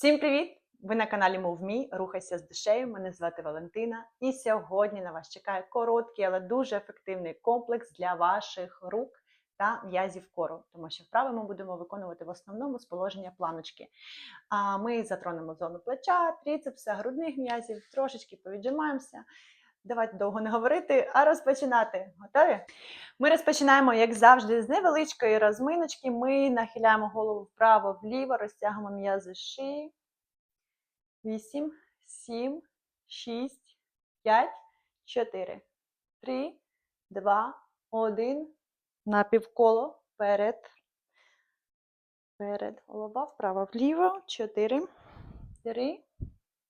Всім привіт! Ви на каналі MoveMe, Рухайся з душею. Мене звати Валентина. І сьогодні на вас чекає короткий, але дуже ефективний комплекс для ваших рук та м'язів кору, тому що вправи ми будемо виконувати в основному з положення планочки. А ми затронемо зону плеча, тріцепса, грудних м'язів, трошечки повіджимаємося. Давайте довго не говорити, а розпочинати. Готові? Ми розпочинаємо, як завжди, з невеличкої розминочки. Ми нахиляємо голову вправо-вліво, розтягуємо м'язи шиї. 8, 7, 6, 5, 4, 3, 2, 1. Напівколо вперед. Вперед. Голова вправо-вліво. 4, 3,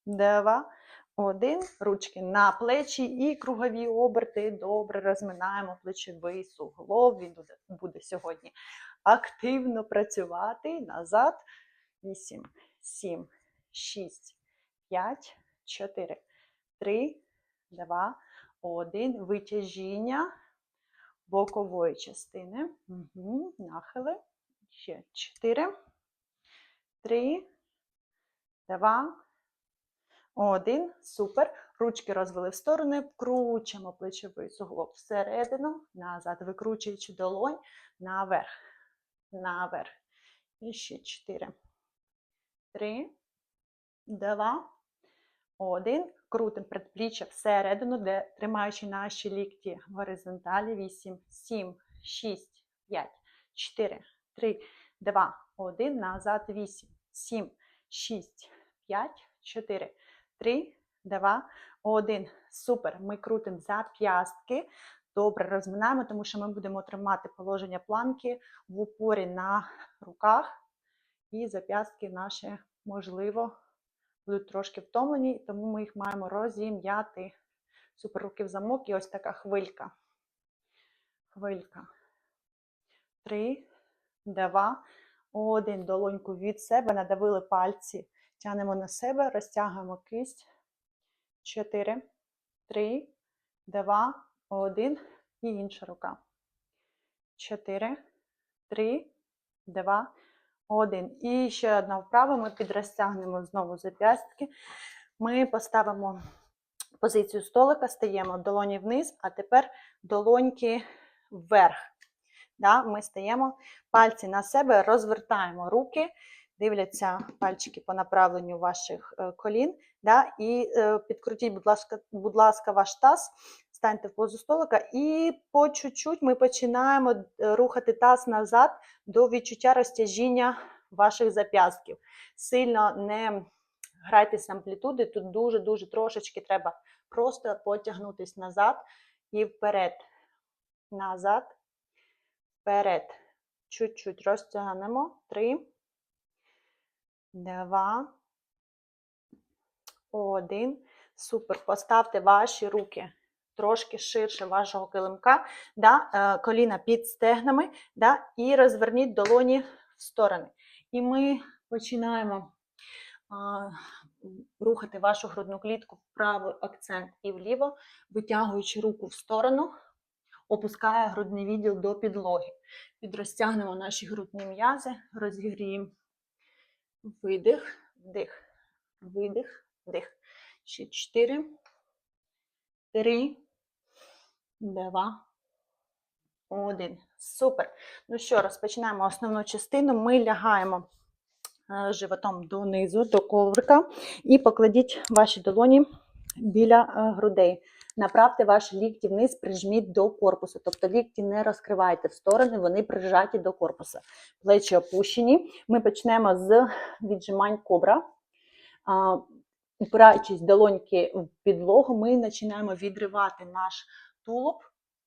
2, 1. Ручки на плечі і кругові оберти. Добре розминаємо плечовий суглоб. Він буде, сьогодні активно працювати. Назад. 8, 7, 6, 5, 4, 3, 2, 1. Витяжіння бокової частини. Угу. Нахили. Ще 4, 3, 2, 1. Супер. Ручки розвели в сторони, вкручуємо плечовий суглоб всередину, назад, викручуючи долонь наверх, наверх. І ще 4, 3, 2, 1. Крутим предпліччя всередину, де тримаючи наші лікті в горизонталі. 8, 7, 6, 5, 4, 3, 2, 1. Назад. 8, 7, 6, 5, 4, 3, 2, 1. Супер. Ми крутимо зап'ястки. Добре розминаємо, тому що ми будемо тримати положення планки в упорі на руках. І зап'ястки наші, можливо, будуть трошки втомлені, тому ми їх маємо розім'яти. Супер руки в замок і ось така хвилька. Хвилька. Три, два, один. Долоньку від себе. Надавили пальці. Тянемо на себе, розтягуємо кисть. Чотири, три, два, один. І інша рука. Чотири, три, два, один. І ще одна вправа. Ми підрозтягнемо знову зап'ястки. Ми поставимо позицію столика, стаємо долоні вниз, а тепер долоньки вверх. Да? Ми стаємо пальці на себе, розвертаємо руки, дивляться пальчики по направленню ваших е, колін. Да? І е, підкрутіть, будь ласка, будь ласка, ваш таз, станьте в позу столика, і по чуть-чуть ми починаємо е, рухати таз назад до відчуття розтяжіння ваших зап'ястків. Сильно не грайтеся амплітуди, тут дуже-дуже трошечки треба просто потягнутись назад і вперед. Назад, вперед. Чуть-чуть розтягнемо. Три, два, один. Супер. Поставте ваші руки трошки ширше вашого килимка, да, е, коліна під стегнами, да, і розверніть долоні в сторони. І ми починаємо а, рухати вашу грудну клітку вправо акцент і вліво, витягуючи руку в сторону, опускає грудний відділ до підлоги. Підрозтягнемо наші грудні м'язи, розігріємо видих, вдих, видих, вдих. Ще 4, 3, 2, 1. Супер. Ну що, розпочинаємо основну частину. Ми лягаємо е, животом донизу, до коврика, і покладіть ваші долоні біля е, грудей. Направте ваші лікті вниз, прижміть до корпусу. Тобто лікті не розкривайте в сторони, вони прижаті до корпусу. Плечі опущені. Ми почнемо з віджимань кобра. Упираючись долоньки в підлогу, ми починаємо відривати наш тулуб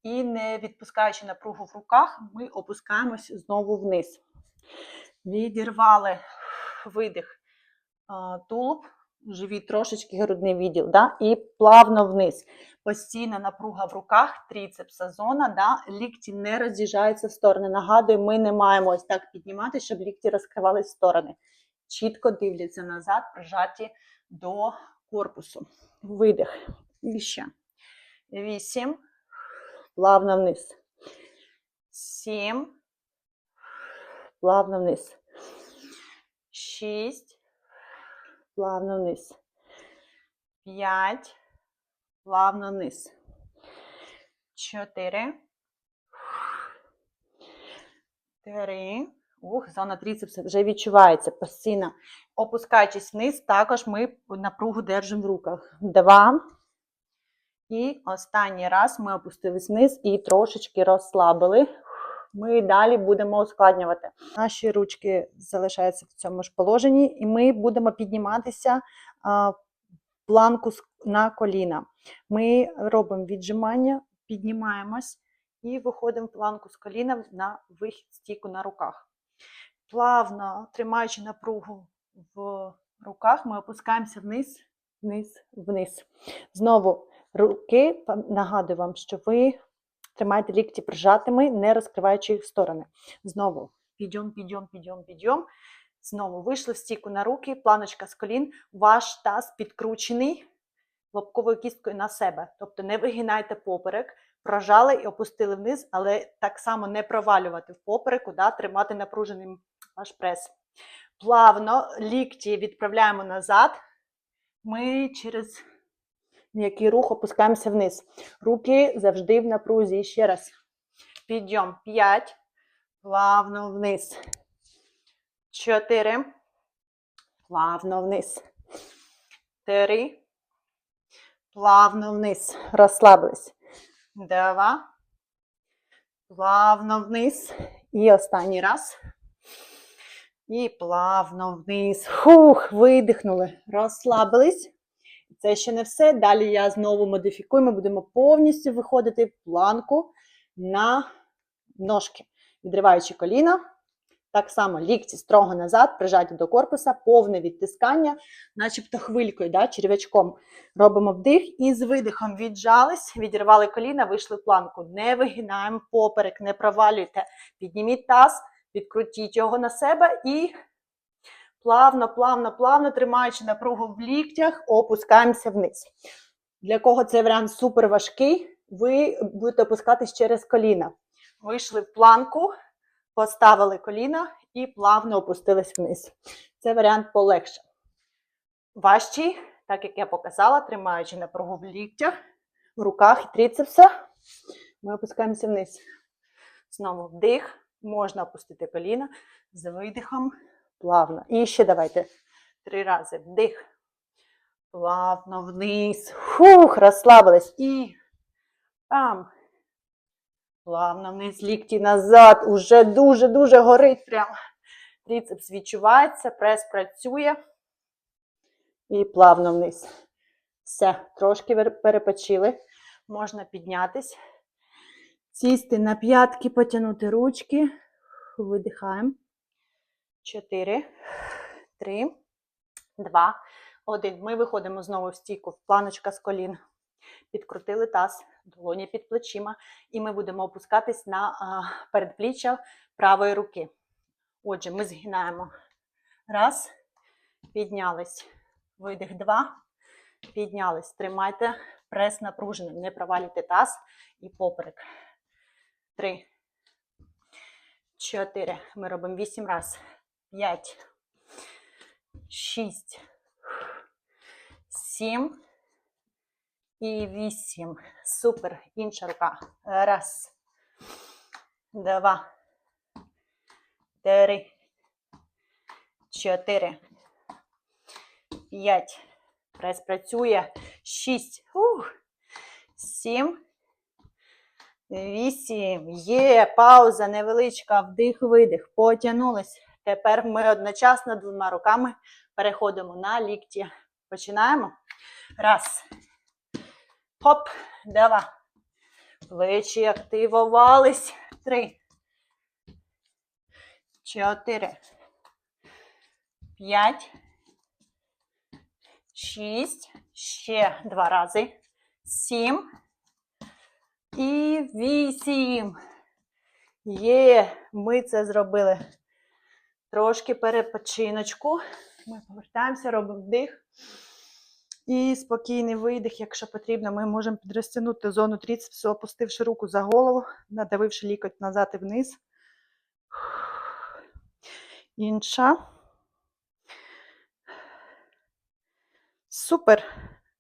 і, не відпускаючи напругу в руках, ми опускаємось знову вниз. Відірвали видих тулуб, живіт трошечки грудний відділ, да? і плавно вниз. Постійна напруга в руках, тріцепса зона, да? лікті не роз'їжджаються в сторони. Нагадую, ми не маємо ось так піднімати, щоб лікті розкривались в сторони. Чітко дивляться назад, прижаті до корпусу. Видих. І ще. Вісім. Плавно вниз. Сім. Плавно вниз. Шість. Плавно вниз. П'ять. Плавно вниз. Чотири. Три. Ух, зона трицепса вже відчувається постійно. Опускаючись вниз, також ми напругу держимо в руках. Два. І останній раз ми опустились вниз і трошечки розслабили. Ми далі будемо ускладнювати. Наші ручки залишаються в цьому ж положенні, і ми будемо підніматися планку на коліна. Ми робимо віджимання, піднімаємось і виходимо планку з коліна на вихід стійку на руках. Плавно тримаючи напругу в руках, ми опускаємося вниз, вниз, вниз. Знову руки, нагадую вам, що ви тримаєте лікті прижатими, не розкриваючи їх сторони. Знову підйом, підйом, підйом, підйом. Знову вийшли в стійку на руки, планочка з колін, ваш таз підкручений лобковою кісткою на себе. Тобто не вигинайте поперек, прожали і опустили вниз, але так само не провалювати в попереку, да, тримати напруженим ваш прес. Плавно лікті відправляємо назад. Ми через м'який рух опускаємося вниз. Руки завжди в напрузі. Ще раз. Підйом 5. Плавно вниз. 4. Плавно вниз. 3. Плавно вниз. Розслабились. 2. Плавно вниз. І останній раз. І плавно вниз. Хух, видихнули. Розслабились. Це ще не все. Далі я знову модифікую. Ми будемо повністю виходити планку на ножки, відриваючи коліна. Так само лікті строго назад, прижаті до корпуса, повне відтискання, начебто хвилькою, да, черв'ячком. Робимо вдих і з видихом віджались, відірвали коліна, вийшли в планку. Не вигинаємо поперек, не провалюйте. Підніміть таз, відкрутіть його на себе і плавно, плавно, плавно, тримаючи напругу в ліктях, опускаємося вниз. Для кого цей варіант супер важкий, ви будете опускатись через коліна. Вийшли в планку, поставили коліна і плавно опустились вниз. Це варіант полегше. Важчий, так як я показала, тримаючи напругу в ліктях, в руках і трицепса, ми опускаємося вниз. Знову вдих, можна опустити коліна з видихом плавно. І ще давайте три рази вдих. Плавно вниз. Фух, розслабились. І там. Плавно вниз, лікті назад. Уже дуже-дуже горить прямо. Трицепс відчувається, прес працює. І плавно вниз. Все, трошки перепочили. Можна піднятись. Сісти на п'ятки, потягнути ручки. Видихаємо. 4, 3, 2, 1. Ми виходимо знову в стійку в планочка з колін. Підкрутили таз, долоні під плечима, і ми будемо опускатись на передпліччя правої руки. Отже, ми згинаємо. Раз, піднялись. Видих, два, піднялись. Тримайте прес напруженим. Не провалюйте таз і поперек. Три. Чотири. Ми робимо вісім раз. 5, 6, 7 і 8. Супер. Інша рука. Раз. Два. Три. Чотири. П'ять. Прес працює. Шість. Ух. Сім. Вісім. Є. Е, пауза невеличка. Вдих, видих. Потягнулись. Тепер ми одночасно двома руками переходимо на лікті. Починаємо. Раз. Хоп. Два. Плечі активувались. Три. Чотири. П'ять. Шість. Ще два рази. Сім. І вісім. Є. Ми це зробили. Трошки перепочиночку. Ми повертаємося, робимо вдих. І спокійний видих, якщо потрібно, ми можемо підрозтягнути зону трицепсу, опустивши руку за голову, надавивши лікоть назад і вниз. Інша. Супер!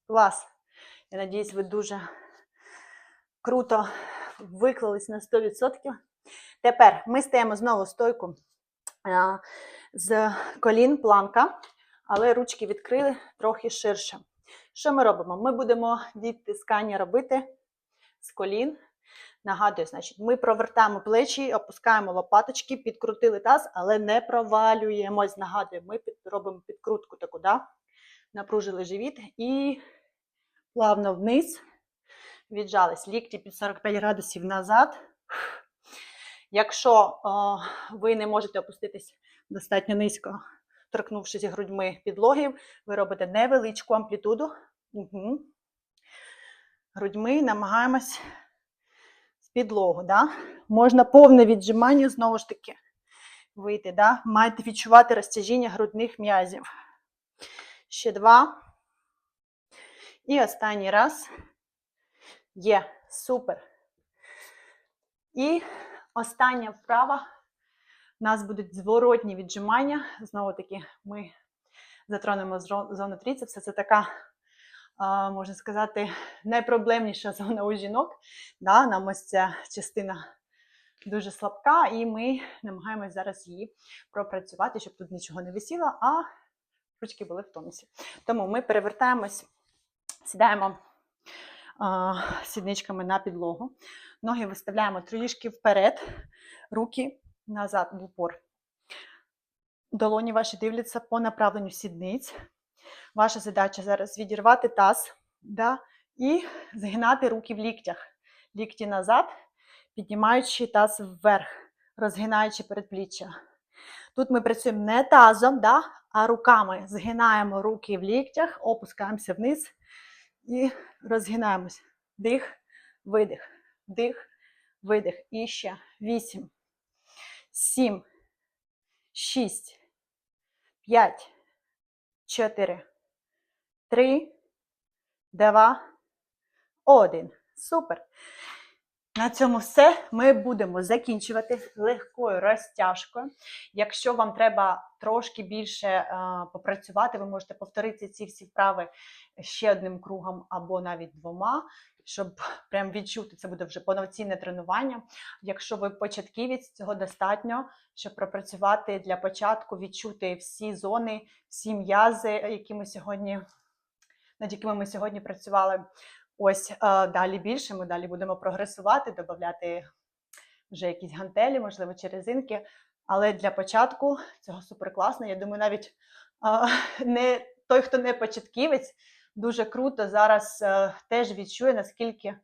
Клас! Я надіюсь, ви дуже круто виклались на 100%. Тепер ми стаємо знову стойку з колін планка, але ручки відкрили трохи ширше. Що ми робимо? Ми будемо відтискання робити з колін. Нагадую, значить, ми провертаємо плечі, опускаємо лопаточки, підкрутили таз, але не провалюємось. Нагадую, ми під, робимо підкрутку таку, да? напружили живіт і плавно вниз. Віджались лікті під 45 градусів назад. Якщо о, ви не можете опуститись достатньо низько, торкнувшись грудьми підлоги, ви робите невеличку амплітуду. Угу. Грудьми намагаємось з підлогу. Да? Можна повне віджимання, знову ж таки, вийти. Да? Маєте відчувати розтяжіння грудних м'язів. Ще два. І останній раз. Є. Супер. І остання вправа. У нас будуть зворотні віджимання. Знову таки, ми затронемо зону тріцепса. Це така, можна сказати, найпроблемніша зона у жінок. Да, нам ось ця частина дуже слабка, і ми намагаємось зараз її пропрацювати, щоб тут нічого не висіло, а ручки були в тонусі. Тому ми перевертаємось, сідаємо сідничками на підлогу. Ноги виставляємо трішки вперед, руки назад в упор. Долоні ваші дивляться по направленню сідниць. Ваша задача зараз відірвати таз да, і згинати руки в ліктях. Лікті назад, піднімаючи таз вверх, розгинаючи передпліччя. Тут ми працюємо не тазом, да, а руками. Згинаємо руки в ліктях, опускаємося вниз і розгинаємось. Дих, видих, дих, видих. І ще 8, 7, 6, 5, 4, 3, 2, 1. Супер. На цьому все. Ми будемо закінчувати легкою розтяжкою. Якщо вам треба трошки більше е, попрацювати, ви можете повторити ці всі вправи ще одним кругом або навіть двома, щоб прям відчути, це буде вже повноцінне тренування. Якщо ви початківець, цього достатньо, щоб пропрацювати для початку, відчути всі зони, всі м'язи, які ми сьогодні, над якими ми сьогодні працювали. Ось е, далі більше. Ми далі будемо прогресувати, додати вже якісь гантелі, можливо, чи резинки. Але для початку цього супер класно. Я думаю, навіть е, не той, хто не початківець, дуже круто зараз е, теж відчує, наскільки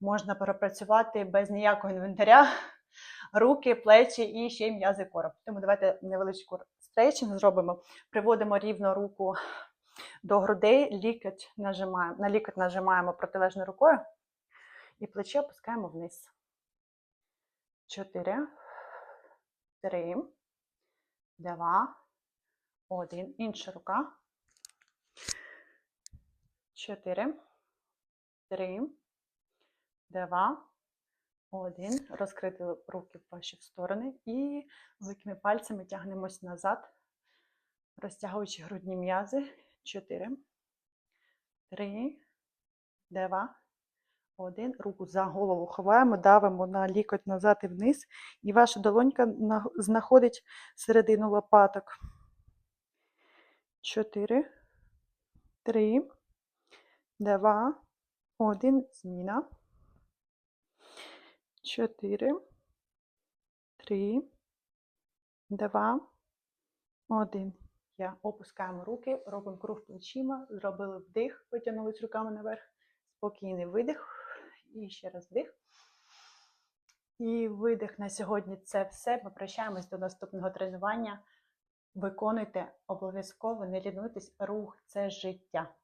можна пропрацювати без ніякого інвентаря, руки, плечі і ще й м'язи короб. Тому давайте невеличку стрейчинг зробимо. Приводимо рівно руку до грудей, лікоть нажимаємо, на лікоть нажимаємо протилежною рукою і плече опускаємо вниз. Чотири, три, два, один. Інша рука. Чотири, три, два, один. Розкрити руки в ваші сторони і великими пальцями тягнемось назад, розтягуючи грудні м'язи. Чотири, три, два, один. Руку за голову ховаємо, давимо на лікоть назад і вниз, і ваша долонька знаходить середину лопаток. Чотири, три, два, один. Зміна. Чотири, три, два, один. Я опускаємо руки, робимо круг плечима, зробили вдих, витягнулись руками наверх, спокійний видих. І ще раз вдих. І видих на сьогодні це все. Ми прощаємось до наступного тренування. Виконуйте обов'язково, не лінуйтесь, рух це життя.